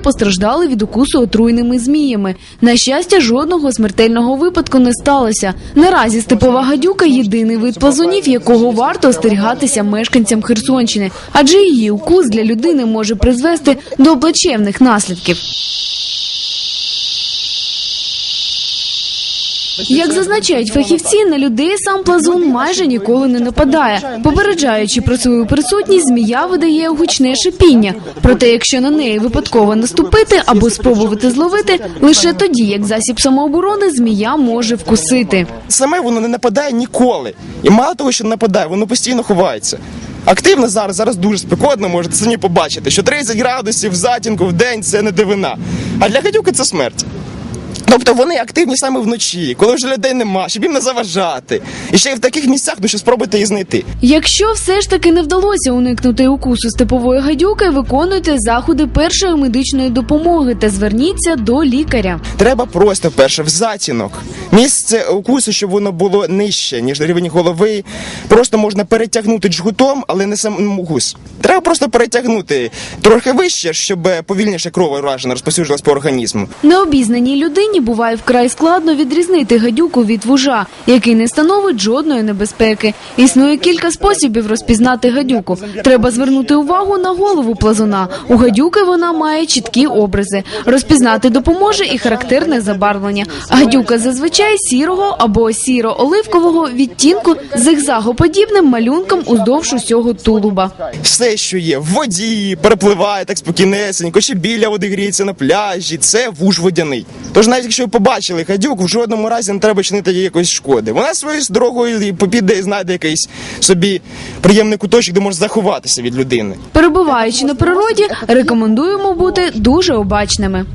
постраждали від укусу отруйними зміями. На щастя, жодного смертельного випадку не сталося. Наразі степова гадюка єдиний вид плазунів, якого варто остерігатися мешканцям Херсонщини, адже її укус для людини може призвести до плачевних наслідків. Як зазначають фахівці, на людей сам плазун майже ніколи не нападає. Попереджаючи про свою присутність, змія видає гучне шипіння. Проте, якщо на неї випадково наступити або спробувати зловити, лише тоді, як засіб самооборони, змія може вкусити. Саме воно не нападає ніколи. І мало того, що не нападає, воно постійно ховається. Активно зараз, зараз дуже спекотно, можете самі побачити, що 30 градусів в затінку в день це не дивина. А для гадюки це смерть. Тобто вони активні саме вночі, коли вже людей нема, щоб їм не заважати. І ще й в таких місцях, ну що спробуйте її знайти. Якщо все ж таки не вдалося уникнути укусу степової гадюки, виконуйте заходи першої медичної допомоги та зверніться до лікаря. Треба просто перше в затінок. Місце укусу, щоб воно було нижче, ніж рівень голови. Просто можна перетягнути джгутом, але не сам укус. Треба просто перетягнути трохи вище, щоб повільніше кров уражена розпосюджувалась по організму. Необізнаній людині буває вкрай складно відрізнити гадюку від вужа, який не становить жодної небезпеки. Існує кілька способів розпізнати гадюку. Треба звернути увагу на голову плазуна. У гадюки вона має чіткі образи. Розпізнати допоможе і характерне забарвлення. Гадюка зазвичай сірого або сіро-оливкового відтінку з зигзагоподібним малюнком уздовж усього тулуба. Все, що є в воді, перепливає так спокійнесенько, чи біля води гріється на пляжі, це вуж водяний. Тож навіть якщо побачили гадюк, в жодному разі не треба чинити їй якоїсь шкоди. Вона своєю дорогою попіде і знайде якийсь собі приємний куточок, де може заховатися від людини. Перебуваючи на природі, рекомендуємо бути дуже обачними.